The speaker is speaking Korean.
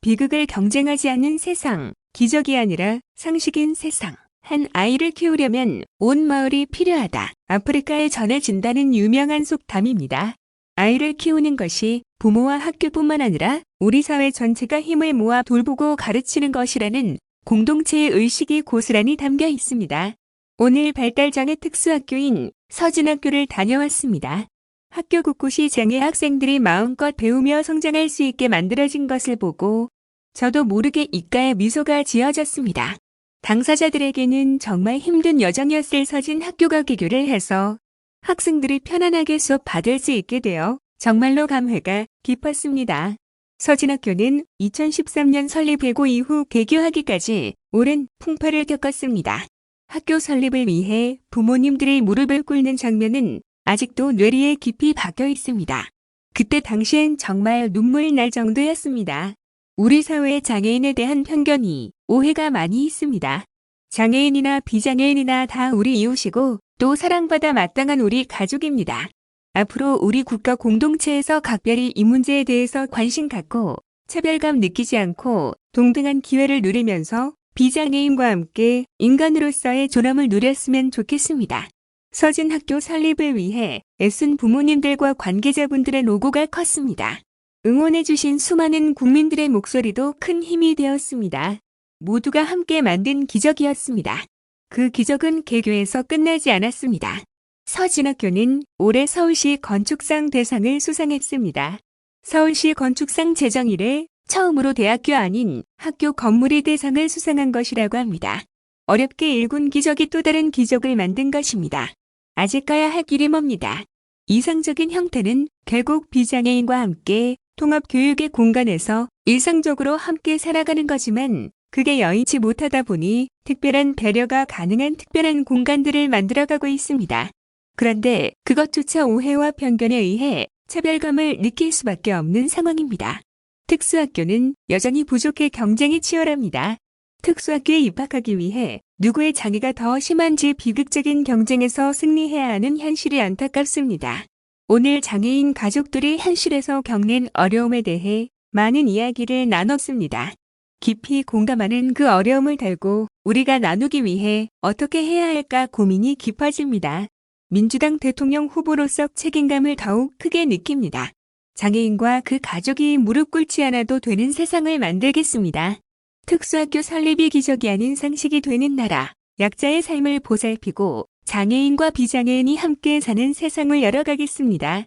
비극을 경쟁하지 않는 세상, 기적이 아니라 상식인 세상. 한 아이를 키우려면 온 마을이 필요하다. 아프리카에 전해진다는 유명한 속담입니다. 아이를 키우는 것이 부모와 학교뿐만 아니라 우리 사회 전체가 힘을 모아 돌보고 가르치는 것이라는 공동체의 의식이 고스란히 담겨 있습니다. 오늘 발달장애 특수학교인 서진학교를 다녀왔습니다. 학교 곳곳이 장애 학생들이 마음껏 배우며 성장할 수 있게 만들어진 것을 보고 저도 모르게 입가에 미소가 지어졌습니다. 당사자들에게는 정말 힘든 여정이었을 서진 학교가 개교를 해서 학생들이 편안하게 수업 받을 수 있게 되어 정말로 감회가 깊었습니다. 서진학교는 2013년 설립되고 이후 개교하기까지 오랜 풍파를 겪었습니다. 학교 설립을 위해 부모님들이 무릎을 꿇는 장면은 아직도 뇌리에 깊이 박혀 있습니다. 그때 당시엔 정말 눈물 날 정도였습니다. 우리 사회의 장애인에 대한 편견이 오해가 많이 있습니다. 장애인이나 비장애인이나 다 우리 이웃이고 또 사랑받아 마땅한 우리 가족입니다. 앞으로 우리 국가 공동체에서 각별히 이 문제에 대해서 관심 갖고 차별감 느끼지 않고 동등한 기회를 누리면서 비장애인과 함께 인간으로서의 존엄을 누렸으면 좋겠습니다. 서진 학교 설립을 위해 애쓴 부모님들과 관계자분들의 노고가 컸습니다. 응원해주신 수많은 국민들의 목소리도 큰 힘이 되었습니다. 모두가 함께 만든 기적이었습니다. 그 기적은 개교에서 끝나지 않았습니다. 서진학교는 올해 서울시 건축상 대상을 수상했습니다. 서울시 건축상 제정 이래 처음으로 대학교 아닌 학교 건물이 대상을 수상한 것이라고 합니다. 어렵게 일군 기적이 또 다른 기적을 만든 것입니다. 아직 가야 할 길이 멉니다. 이상적인 형태는 결국 비장애인과 함께 통합 교육의 공간에서 일상적으로 함께 살아가는 거지만 그게 여의치 못하다 보니 특별한 배려가 가능한 특별한 공간들을 만들어가고 있습니다. 그런데 그것조차 오해와 편견에 의해 차별감을 느낄 수밖에 없는 상황입니다. 특수학교는 여전히 부족해 경쟁이 치열합니다. 특수학교에 입학하기 위해 누구의 장애가 더 심한지 비극적인 경쟁에서 승리해야 하는 현실이 안타깝습니다. 오늘 장애인 가족들이 현실에서 겪는 어려움에 대해 많은 이야기를 나눴습니다. 깊이 공감하는 그 어려움을 달고 우리가 나누기 위해 어떻게 해야 할까 고민이 깊어집니다. 민주당 대통령 후보로서 책임감을 더욱 크게 느낍니다. 장애인과 그 가족이 무릎 꿇지 않아도 되는 세상을 만들겠습니다. 특수학교 설립이 기적이 아닌 상식이 되는 나라, 약자의 삶을 보살피고 장애인과 비장애인이 함께 사는 세상을 열어가겠습니다.